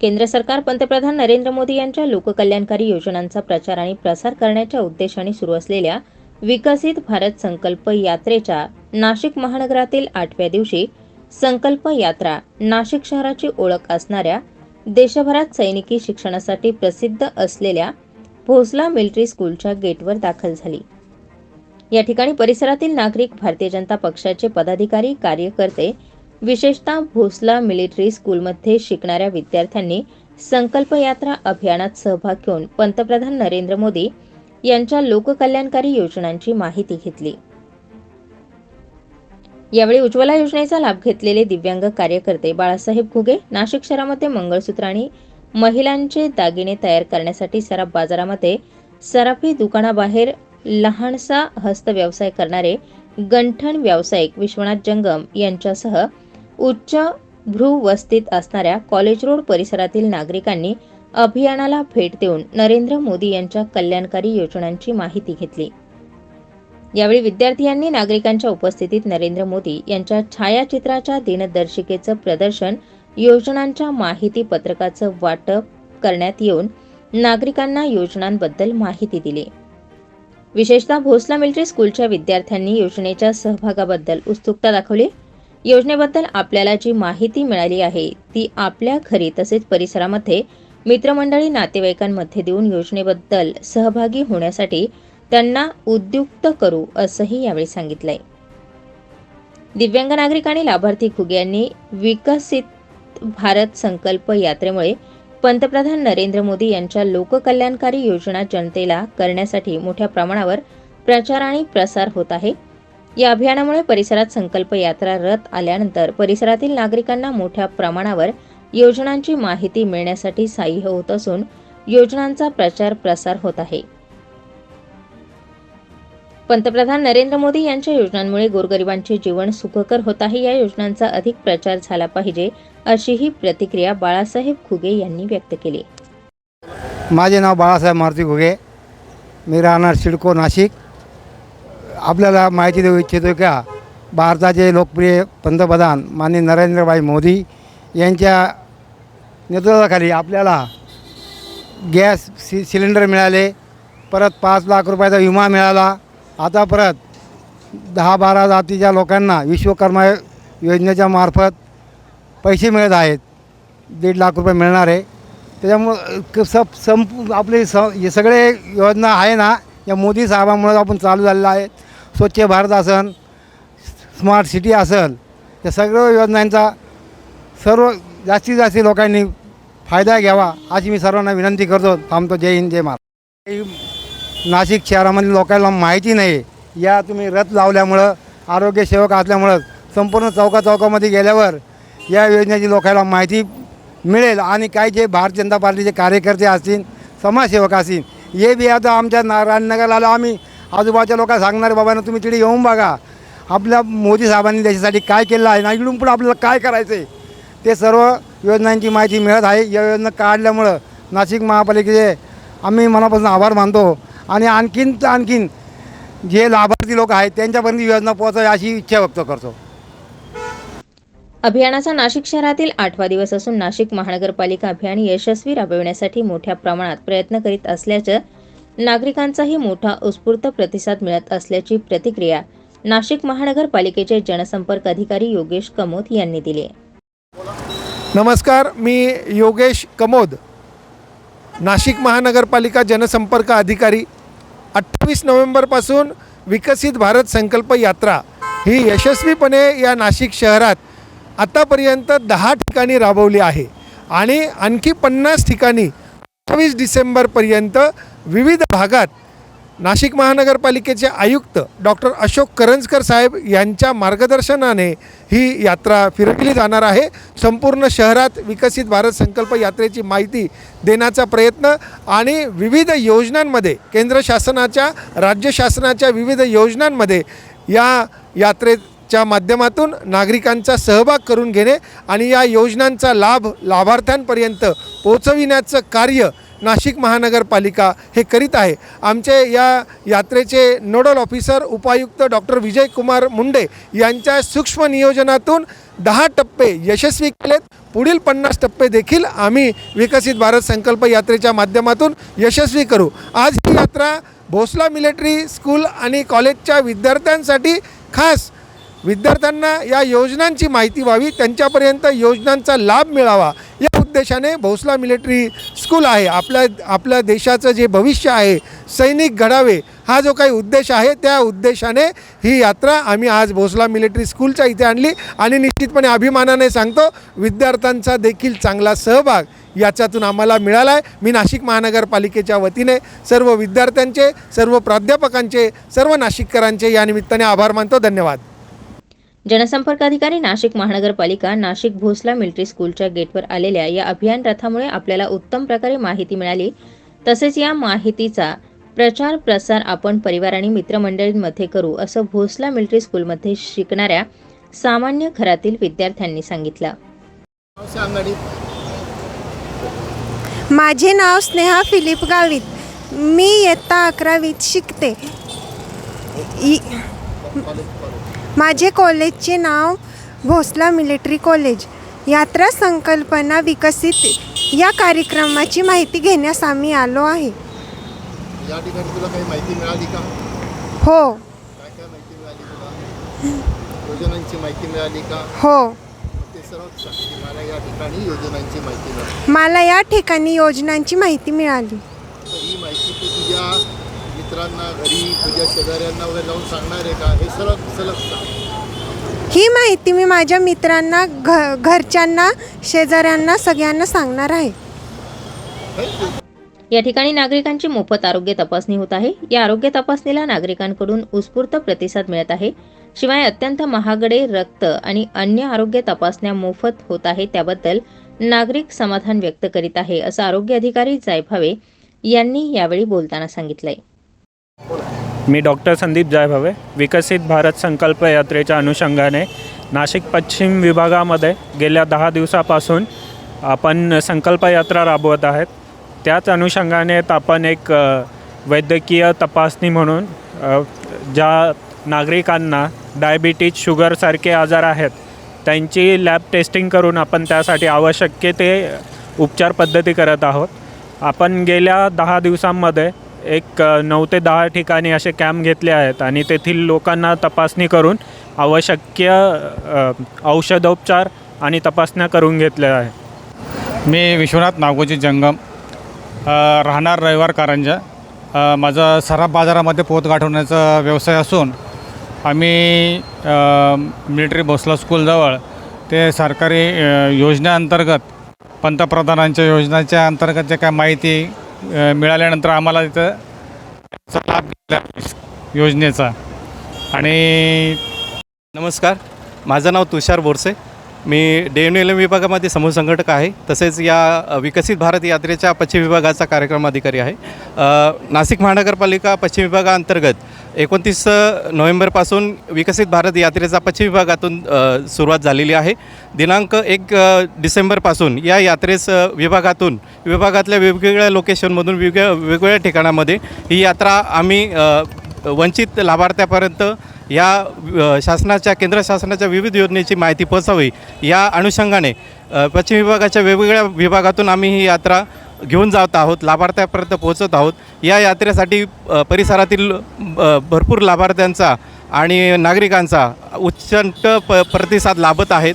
केंद्र सरकार पंतप्रधान नरेंद्र मोदी यांच्या लोककल्याणकारी योजनांचा प्रचार आणि प्रसार करण्याच्या उद्देशाने सुरू असलेल्या विकसित भारत संकल्प यात्रेच्या नाशिक महानगरातील आठव्या दिवशी संकल्प यात्रा नाशिक शहराची ओळख असणाऱ्या देशभरात सैनिकी शिक्षणासाठी प्रसिद्ध असलेल्या भोसला मिलिटरी स्कूलच्या गेटवर दाखल झाली. या ठिकाणी परिसरातील नागरिक भारतीय जनता पक्षाचे पदाधिकारी कार्यकर्ते विशेषतः भोसला मिलिटरी स्कूलमध्ये शिकणाऱ्या विद्यार्थ्यांनी संकल्प यात्रा अभियानात सहभाग घेऊन पंतप्रधान नरेंद्र मोदी यांच्या लोककल्याणकारी योजनांची माहिती घेतली. यावेळी उज्ज्वला योजनेचा लाभ घेतलेले दिव्यांग कार्यकर्ते बाळासाहेब घुगे नाशिक शहरामध्ये मंगळसूत्र आणि महिलांचे दागिने तयार करण्यासाठी सराफ बाजारामध्ये सराफी दुकानाबाहेर लहानसा हस्तव्यवसाय करणारे गंठण व्यावसायिक विश्वनाथ जंगम यांच्यासह उच्च भ्रूवस्तीत असणाऱ्या कॉलेज रोड परिसरातील नागरिकांनी अभियानाला भेट देऊन नरेंद्र मोदी यांच्या कल्याणकारी योजनांची माहिती घेतली. यावेळी विद्यार्थ्यांनी नागरिकांच्या उपस्थितीत नरेंद्र मोदी यांच्या छायाचित्राच्या दिनदर्शिकेचं प्रदर्शन योजनांच्या माहिती पत्रकाचं वाटप करण्यात येऊन नागरिकांना योजनांबद्दल माहिती दिली. विशेषतः भोसला मिलिटरी स्कूलच्या विद्यार्थ्यांनी योजनेच्या सहभागाबद्दल उत्सुकता दाखवली. योजनेबद्दल आपल्याला जी माहिती मिळाली आहे ती आपल्या घरी तसेच परिसरामध्ये मित्रमंडळी नातेवाईकांमध्ये देऊन योजनेबद्दल सहभागी होण्यासाठी त्यांना उद्युक्त करू असंही यावेळी सांगितलंय. दिव्यांग नागरिक आणि लाभार्थी घुगे यांनी विकसित भारत संकल्प यात्रेमुळे पंतप्रधान नरेंद्र मोदी यांच्या लोककल्याणकारी योजना जनतेला करण्यासाठी मोठ्या प्रमाणावर प्रचार आणि प्रसार होत आहे. या अभियानामुळे परिसरात संकल्प यात्रा रथ आल्यानंतर परिसरातील नागरिकांना मोठ्या प्रमाणावर योजनांची माहिती मिळण्यासाठी सहाय्य होत असून योजनांचा प्रचार प्रसार होत आहे. पंतप्रधान नरेंद्र मोदी यांच्या योजनांमुळे गोरगरिबांचे जीवन सुखकर होत आहे. या योजनांचा अधिक प्रचार झाला पाहिजे अशीही प्रतिक्रिया बाळासाहेब खुगे यांनी व्यक्त केली. माझे नाव बाळासाहेब मारुती घुगे. मी राहणार सिडको नाशिक. आपल्याला माहिती देऊ इच्छितो का भारताचे लोकप्रिय पंतप्रधान माननीय नरेंद्रभाई मोदी यांच्या नेतृत्वाखाली आपल्याला गॅस सि सिलेंडर मिळाले परत पाच लाख रुपयाचा विमा मिळाला. आता परत दहा बारा जातीच्या लोकांना विश्वकर्मा योजनेच्या मार्फत पैसे मिळत आहेत. दीड लाख रुपये मिळणार. आहे त्याच्यामुळं सब संप आपले स हे सगळे योजना आहे ना या मोदी साहेबांमुळे आपण चालू झालेलं आहे. स्वच्छ भारत असन स्मार्ट सिटी असेल या सगळ्या योजनांचा सर्व जास्तीत जास्त लोकांनी फायदा घ्यावा अशी मी सर्वांना विनंती करतो. थांबतो. जय हिंद जय महाराज नाशिक शहरामधील लोकांना माहिती नाही या तुम्ही रथ लावल्यामुळं आरोग्य सेवक असल्यामुळं संपूर्ण चौका चौकामध्ये गेल्यावर या योजनेची लोकांना माहिती मिळेल आणि काही जे भारतीय जनता पार्टीचे कार्यकर्ते असतील समाजसेवक असतील हे बी आता आमच्या ना राजनगरला आलो आम्ही. आजूबाजूच्या लोकांना सांगणार बाबांना तुम्ही तिथे येऊन बघा. आपल्या मोदी साहेबांनी देशासाठी काय केलं आहे? ना इकडून पुढे आपल्याला काय करायचं आहे ते सर्व योजनांची माहिती मिळत आहे. या योजना काढल्यामुळं नाशिक महापालिकेचे आम्ही मनापासून आभार मानतो. आणि आणखीन तर आणखीन जे लाभार्थी लोक आहेत त्यांच्यापर्यंत योजना पोहोचावी अशी इच्छा व्यक्त करतो. अभियानाचा नाशिक शहरातील आठवा दिवस असून नाशिक महानगरपालिका अभियान यशस्वी राबविण्यासाठी मोठ्या प्रमाणात प्रयत्न करीत असल्याचं नागरिकांचाही मोठा उत्स्फूर्त प्रतिसाद मिळत असल्याची प्रतिक्रिया नाशिक महानगरपालिकेचे जनसंपर्क अधिकारी योगेश कमोद यांनी दिली. नमस्कार मी योगेश कमोद नाशिक महानगरपालिका जनसंपर्क अधिकारी. अठ्ठावीस नोव्हेंबरपासून विकसित भारत संकल्प यात्रा ही यशस्वीपणे या नाशिक शहरात आत्तापर्यंत दहा ठिकाणी राबवली आहे आणि आणखी पन्नास ठिकाणी अठ्ठावीस डिसेंबरपर्यंत विविध भागात नाशिक महानगरपालिकेचे आयुक्त डॉक्टर अशोक करंजकर साहेब यांच्या मार्गदर्शनाने ही यात्रा फिरकली जाणार आहे. संपूर्ण शहरात विकसित भारत संकल्प यात्रेची माहिती देण्याचा प्रयत्न आणि विविध योजनांमध्ये केंद्र शासनाच्या राज्य शासनाच्या विविध योजनांमध्ये या यात्रेत च्या माध्यमातून नागरिकांचा सहभाग करून घेणे आणि या योजनांचा लाभ लाभार्थ्यांपर्यंत पोचविण्याचं कार्य नाशिक महानगरपालिका हे करीत आहे. आमचे या यात्रेचे नोडल ऑफिसर उपायुक्त डॉक्टर विजयकुमार मुंडे यांच्या सूक्ष्म नियोजनातून दहा टप्पे यशस्वी केलेत. पुढील पन्नास टप्पे देखील आम्ही विकसित भारत संकल्प यात्रेच्या माध्यमातून यशस्वी करू. आज ही यात्रा भोसला मिलिटरी स्कूल आणि कॉलेजच्या विद्यार्थ्यांसाठी खास विद्यार्थ्यांना या योजनांची माहिती व्हावी त्यांच्यापर्यंत योजनांचा लाभ मिळावा या उद्देशाने भोसला मिलिटरी स्कूल आहे. आपल्या आपल्या देशाचं जे भविष्य आहे सैनिक घडावे हा जो काही उद्देश आहे त्या उद्देशाने ही यात्रा आम्ही आज भोसला मिलिटरी स्कूलच्या इथे आणली आणि निश्चितपणे अभिमानाने सांगतो विद्यार्थ्यांचा देखील चांगला सहभाग याच्यातून आम्हाला मिळाला आहे मी नाशिक महानगरपालिकेच्या वतीने सर्व विद्यार्थ्यांचे सर्व प्राध्यापकांचे सर्व नाशिककरांचे या निमित्ताने आभार मानतो. धन्यवाद. जनसंपर्क अधिकारी नाशिक महानगरपालिका नाशिक भोसला मिलिटरी स्कूलच्या गेटवर आलेल्या या अभियान रथामुळे आपल्याला उत्तम प्रकारे माहिती मिळाली. तसेच या माहितीचा प्रचार प्रसार आपण परिवार आणि मित्रमंडळींमध्ये करू असं भोसला मिलिटरी स्कूलमध्ये शिकणाऱ्या सामान्य घरातील विद्यार्थ्यांनी सांगितलं. माझे नाव स्नेहा फिलिप गावित. मी इयत्ता अकरावीत शिकते. इ- माझे कॉलेजचे नाव भोसला मिलिटरी कॉलेज. यात्रा संकल्पना विकसित या कार्यक्रमाची माहिती घेण्यास आम्ही आलो आहे. या ठिकाणी तुला काही माहिती मिळाली का? हो. काय काय माहिती मिळाली तुला? योजनांची माहिती मिळाली का? हो. मग ते सर्व सांग की मला या ठिकाणी योजनांची माहिती मिळाली. मला या ठिकाणी योजनांची माहिती मिळाली. तर ही माहिती तू तुझ्या मित्रांना घरी तुझ्या शेजाऱ्यांना वगैरे जाऊन सांगणार आहे का? हे सलग सलग सांग. ही माहिती मी माझ्या मित्रांना घ घरच्यांना शेजाऱ्यांना सगळ्यांना सांगणार आहे. या ठिकाणी नागरिकांची मोफत आरोग्य तपासणी होत आहे. या आरोग्य तपासणीला नागरिकांकडून उत्स्फूर्त प्रतिसाद मिळत आहे. शिवाय अत्यंत महागडे रक्त आणि अन्य आरोग्य तपासण्या मोफत होत आहे त्याबद्दल नागरिक समाधान व्यक्त करीत आहे असं आरोग्य अधिकारी जायभावे यांनी यावेळी बोलताना सांगितलंय. मी डॉक्टर संदीप जायभावे. विकसित भारत संकल्प यात्रेच्या अनुषंगाने नाशिक पश्चिम विभागामध्ये गेल्या दहा दिवसापासून आपण संकल्प यात्रा राबवत आहेत. त्याच अनुषंगाने आपण एक वैद्यकीय तपासणी म्हणून ज्या नागरिकांना डायबिटीज शुगरसारखे आजार आहेत त्यांची लॅब टेस्टिंग करून आपण त्यासाठी आवश्यक ते उपचार पद्धती करत आहोत. आपण गेल्या दहा दिवसांमध्ये एक नऊ ते दहा ठिकाणी असे कॅम्प घेतले आहेत आणि तेथील लोकांना तपासणी करून आवश्यक औषधोपचार आणि तपासण्या करून घेतल्या आहे मी विश्वनाथ नागोजी जंगम राहणार रविवार कारंजा. माझा सराफ बाजारामध्ये पोत गाठवण्याचा व्यवसाय असून आम्ही मिलिटरी भोसला स्कूलजवळ ते सरकारी योजनेअंतर्गत पंतप्रधानांच्या योजनेच्या अंतर्गत जे काय माहिती मिळाल्यानंतर आम्हाला तिथं त्याचा लाभ घेतला योजनेचा. आणि नमस्कार. माझं नाव तुषार बोरसे. मी डी एल एम विभागामध्ये समूह संघटक आहे. तसेच या विकसित भारत यात्रेच्या पश्चिम विभागाचा कार्यक्रम अधिकारी आहे. नाशिक महानगरपालिका पश्चिम विभागाअंतर्गत एकोणतीस नोव्हेंबरपासून विकसित भारत यात्रेचा पश्चिम विभागातून सुरुवात झालेली आहे. दिनांक एक डिसेंबरपासून या यात्रेस विभागातून विभागातल्या वेगवेगळ्या लोकेशनमधून वेगळ्या वेगवेगळ्या ठिकाणामध्ये ही यात्रा आम्ही वंचित लाभार्थ्यापर्यंत या शासनाच्या केंद्र शासनाच्या विविध योजनेची माहिती पोचावी या अनुषंगाने पश्चिम विभागाच्या वेगवेगळ्या विभागातून आम्ही ही यात्रा घेऊन जात आहोत लाभार्थ्यापर्यंत पोहोचत आहोत. या यात्रेसाठी परिसरातील भरपूर लाभार्थ्यांचा आणि नागरिकांचा उच्चंट प प्रतिसाद लाभत आहेत.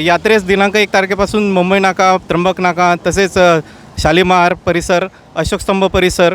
यात्रेस दिनांक एक तारखेपासून मुंबई नाका त्र्यंबक नाका तसेच शालिमार परिसर अशोकस्तंभ परिसर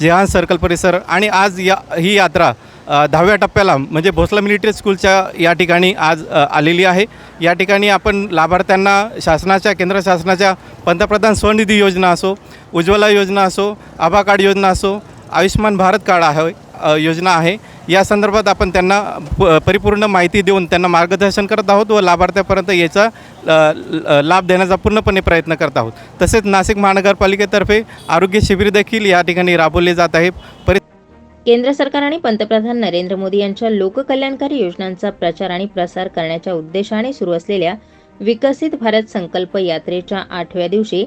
जेहान सर्कल परिसर आणि आज या ही यात्रा दहाव्या टप्प्याला म्हणजे भोसला मिलिटरी स्कूलच्या या ठिकाणी आज आलेली आहे. या ठिकाणी आपण लाभार्थ्यांना शासनाच्या केंद्र शासनाच्या पंतप्रधान स्वनिधी योजना असो उज्ज्वला योजना असो आभा कार्ड योजना असो आयुष्यमान भारत कार्ड आहे योजना आहे. या संदर्भात आपण त्यांना प परिपूर्ण माहिती देऊन त्यांना मार्गदर्शन करत आहोत व लाभार्थ्यापर्यंत याचा ल- लाभ देण्याचा पूर्णपणे प्रयत्न करत आहोत. तसेच नाशिक महानगरपालिकेतर्फे आरोग्य शिबिर देखील या ठिकाणी राबवले जात आहे परि केंद्र सरकार आणि पंतप्रधान नरेंद्र मोदी यांच्या लोककल्याणकारी योजनांचा प्रचार आणि प्रसार करण्याच्या उद्देशाने सुरू असलेल्या विकसित भारत संकल्प यात्रेच्या आठव्या दिवशी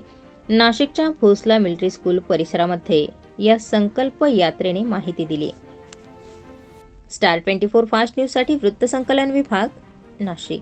नाशिकच्या भोसला मिलिटरी स्कूल परिसरामध्ये या संकल्प यात्रेने माहिती दिली. स्टार ट्वेंटी फोर फास्ट न्यूजसाठी वृत्तसंकलन विभाग नाशिक.